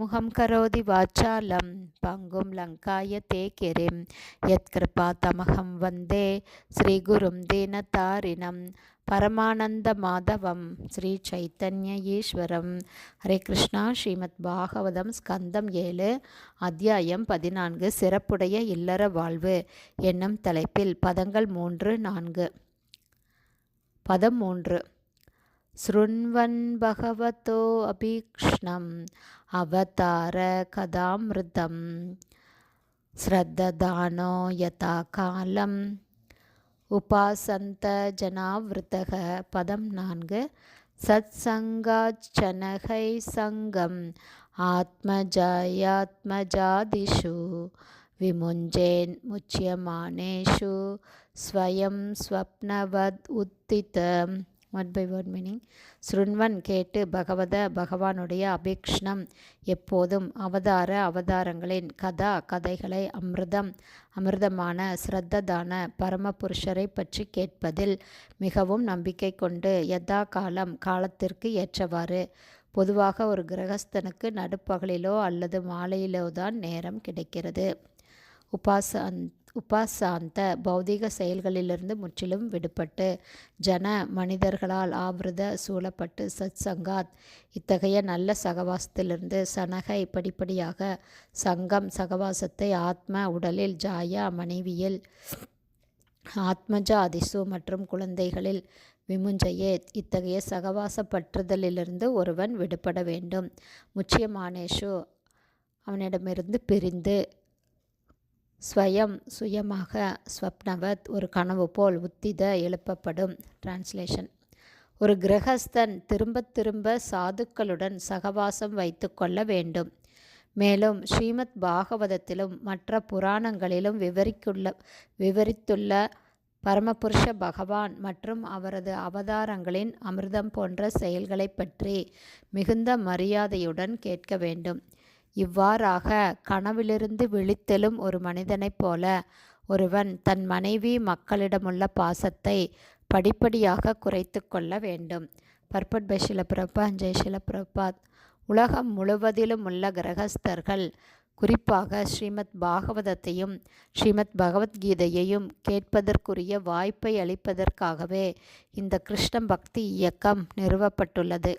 முகம் கரோதி வாச்சாலம் பங்கும் லங்காய தே யத் யத்கிருபா தமகம் வந்தே ஸ்ரீகுரும் தீனதாரிணம் பரமானந்த மாதவம் ஸ்ரீ சைத்தன்ய ஈஸ்வரம். ஹரே கிருஷ்ணா ஸ்ரீமத் பாகவதம் ஸ்கந்தம் ஏழு அத்தியாயம் பதினான்கு சிறப்புடைய இல்லற வாழ்வு. என்னும் தலைப்பில் பதங்கள் மூன்று நான்கு. பதம் மூன்று. शृण्वन् भगवतोऽभीक्ष्णम् अवतारकदामृतं श्रद्धदानो यथा कालम्। உபாசந்த ஜனாவிருத்தக பதம் நான்கு சத் சங்காச்சனகை சங்கம் ஆத்மஜாயாத்மஜாதிஷு விமுஞ்சேன் முச்சியமானேஷு ஸ்வயம் ஸ்வப்னவத் உத்திதம் வேர்ட் பை வேர்ட் மீனிங் ஸ்ருண்வன் கேட்டு பகவத பகவானுடைய அபீக்ஷணம் எப்போதும் அவதார அவதாரங்களின் கதா கதைகளை அமிர்தம் அமிர்தமான ஸ்ரத்ததான பரமபுருஷரை பற்றி கேட்பதில் மிகவும் நம்பிக்கை கொண்டு யதா காலம் காலத்திற்கு ஏற்றவாறு பொதுவாக ஒரு கிரகஸ்தனுக்கு நடுப்பகலிலோ அல்லது மாலையிலோ தான் நேரம் கிடைக்கிறது. உபாசன் உபாசாந்த பௌதிக செயல்களிலிருந்து முற்றிலும் விடுபட்டு ஜன மனிதர்களால் ஆவிரத சூழப்பட்டு சத் சங்காத் இத்தகைய நல்ல சகவாசத்திலிருந்து சனகை படிப்படியாக சங்கம் சகவாசத்தை ஆத்ம உடலில் ஜாயா மனைவியில் ஆத்மஜா அதிசு மற்றும் குழந்தைகளில் விமுஞ்சையே இத்தகைய சகவாச பற்றுதலிலிருந்து ஒருவன் விடுபட வேண்டும். முச்சியமானேஷு அவனிடமிருந்து பிரிந்து ஸ்வயம் சுயமாக ஸ்வப்னவத் ஒரு கனவு போல் உத்தித எழுப்பப்படும். டிரான்ஸ்லேஷன் ஒரு கிரகஸ்தன் திரும்ப திரும்ப சாதுக்களுடன் சகவாசம் வைத்து கொள்ள வேண்டும். மேலும் ஸ்ரீமத் பாகவதத்திலும் மற்ற புராணங்களிலும் விவரிக்குள்ள விவரித்துள்ள பரமபுருஷ பகவான் மற்றும் அவரது அவதாரங்களின் அமிர்தம் போன்ற செயல்களை பற்றி மிகுந்த மரியாதையுடன் கேட்க வேண்டும். இவ்வாறாக கனவிலிருந்து விழித்தெழும் ஒரு மனிதனைப் போல ஒருவன் தன் மனைவி மக்களிடமுள்ள பாசத்தை படிப்படியாக குறைத்து கொள்ள வேண்டும். பர்பட் பை ஷிலபிரபா ஜெய் ஷிலபிரபாத். உலகம் முழுவதிலும் உள்ள கிரகஸ்தர்கள் குறிப்பாக ஸ்ரீமத் பாகவதத்தையும் ஸ்ரீமத் பகவத்கீதையையும் கேட்பதற்குரிய வாய்ப்பை அளிப்பதற்காகவே இந்த கிருஷ்ண பக்தி இயக்கம் நிறுவப்பட்டுள்ளது.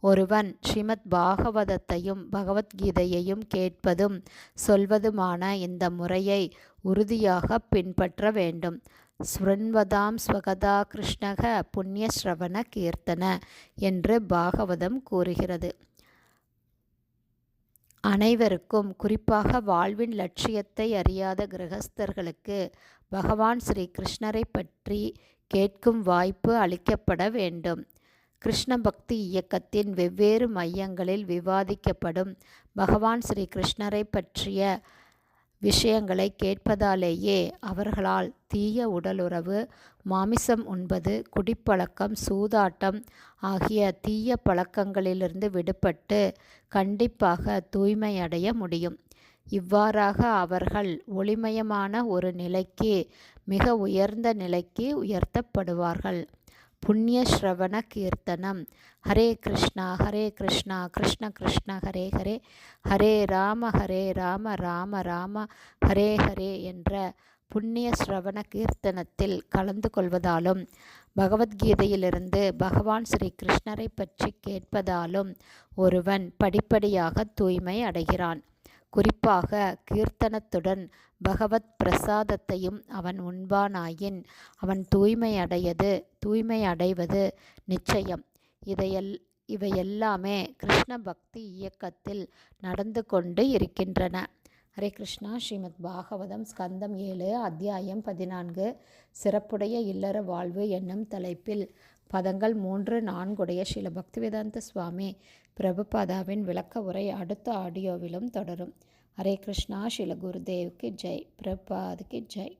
ஒருவன் ஸ்ரீமத் பாகவதத்தையும் பகவத்கீதையையும் கேட்பதும் சொல்வதுமான இந்த முறையை உறுதியாக பின்பற்ற வேண்டும். ஸ்ருண்வதாம் ஸ்வகதா கிருஷ்ணக புண்ணியஸ்ரவண கீர்த்தன என்று பாகவதம் கூறுகிறது. அனைவருக்கும் குறிப்பாக வாழ்வின் லட்சியத்தை அறியாத கிரகஸ்தர்களுக்கு பகவான் ஸ்ரீ கிருஷ்ணரை பற்றி கேட்கும் வாய்ப்பு அளிக்கப்பட வேண்டும். கிருஷ்ண பக்தி இயக்கத்தின் வெவ்வேறு மையங்களில் விவாதிக்கப்படும். பகவான் ஸ்ரீ கிருஷ்ணரை பற்றிய விஷயங்களை கேட்பதாலேயே அவர்களால் தீய உடலுறவு மாமிசம் உண்பது குடிப்பழக்கம் சூதாட்டம் ஆகிய தீய பழக்கங்களிலிருந்து விடுபட்டு கண்டிப்பாக தூய்மையடைய முடியும். இவ்வாறாக அவர்கள் ஒளிமயமான ஒரு நிலைக்கு மிக உயர்ந்த நிலைக்கு உயர்த்தப்படுவார்கள். புண்ணிய ஸ்ரவண கீர்த்தனம் ஹரே கிருஷ்ணா ஹரே கிருஷ்ணா கிருஷ்ண கிருஷ்ண ஹரே ஹரே. ஹரே ராம ஹரே ராம ராம ராம ஹரே ஹரே என்ற புண்ணிய ஸ்ரவண கீர்த்தனத்தில் கலந்து கொள்வதாலும் பகவத்கீதையிலிருந்து பகவான் ஸ்ரீ கிருஷ்ணரை பற்றி கேட்பதாலும் ஒருவன் படிப்படியாக தூய்மை அடைகிறான். குறிப்பாக கீர்த்தனத்துடன் பகவத் பிரசாதத்தையும் அவன் உண்பானாயின் அவன் தூய்மை அடையது தூய்மை அடைவது நிச்சயம். இதையெல் இவையெல்லாமே கிருஷ்ண பக்தி இயக்கத்தில் நடந்து கொண்டு இருக்கின்றன. ஹரே கிருஷ்ணா. ஸ்ரீமத் பாகவதம் ஸ்கந்தம் ஏழு அத்தியாயம் பதினான்கு சிறப்புடைய இல்லற வாழ்வு என்னும் தலைப்பில் பதங்கள் மூன்று நான்குடைய ஸ்ரீல பக்திவேதாந்த சுவாமி பிரபுபாதாவின் விளக்க உரை அடுத்த ஆடியோவிலும் தொடரும். ஹரே கிருஷ்ணா ஸ்ரீல குருதேவுக்கு ஜெய் பிரபாதுக்கு ஜெய்.